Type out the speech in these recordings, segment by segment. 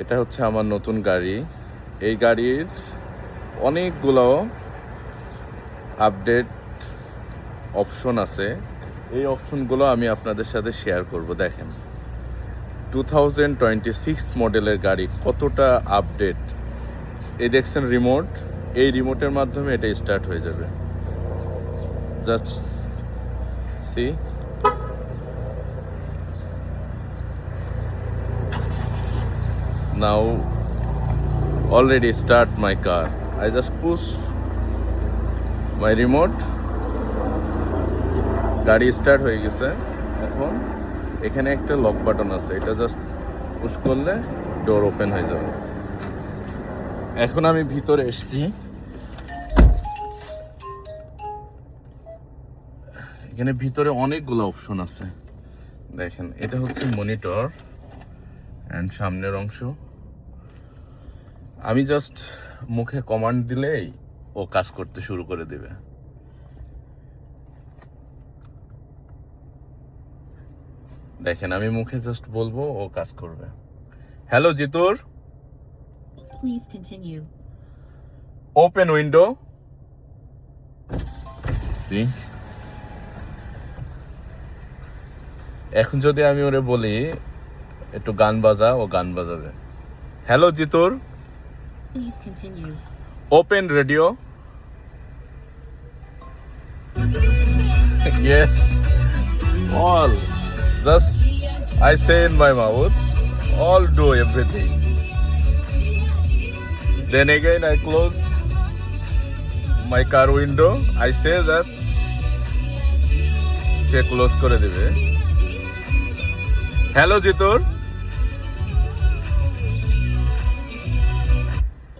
এটা হচ্ছে আমার নতুন গাড়ি। এই গাড়ির অনেকগুলো আপডেট অপশন আছে। এই অপশনগুলো আমি আপনাদের সাথে শেয়ার করব, দেখেন। টু থাউজেন্ড টোয়েন্টি সিক্স মডেলের গাড়ি কতটা আপডেট এই দেখছেন রিমোট এই রিমোটের মাধ্যমে এটা স্টার্ট হয়ে যাবে। Just see now already start my car. I just push my remote. গাড়ি স্টার্ট হয়ে গেছে। এখন এখানে একটা লক বাটন আছে। এটা জাস্ট পুশ করলে ডোর ওপেন হয়ে যাবে। এখন আমি ভিতরে এসেছি। এখানে ভিতরে অনেকগুলো অপশন আছে। দেখেন, এটা হচ্ছে মনিটর অ্যান্ড সামনের অংশ। আমি জাস্ট মুখে কমান্ড দিলেই ও কাজ করতে শুরু করে দেবে। দেখেন আমি মুখে জাস্ট বলব ও কাজ করবে। Hello Jitur? Please continue. Open window এখন যদি আমি ওরে বলি একটু গান বাজা ও গান বাজাবে। Hello Jitur? Please continue. Open radio yes all just i say in my mouth all do everything then again i close my car window i say that সে ক্লোজ করে দেবে হ্যালো জিতুর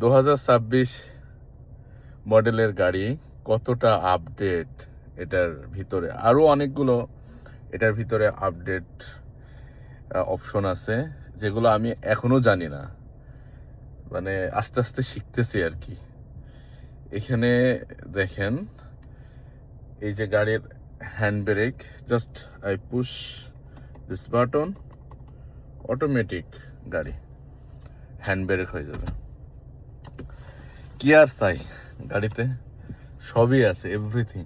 দু হাজার ছাব্বিশ মডেলের গাড়ি কতটা আপডেট এটার ভিতরে? আরও অনেকগুলো এটার ভিতরে আপডেট অপশন আছে, যেগুলো আমি এখনও জানি না। মানে আস্তে আস্তে শিখতেছি আর কি। এখানে দেখেন, এই যে গাড়ির hand brake just I push this button automatic গাড়ি হ্যান্ড ব্রেক হয়ে যাবে। কি আর চাই গাড়িতে সবই আছে এভরিথিং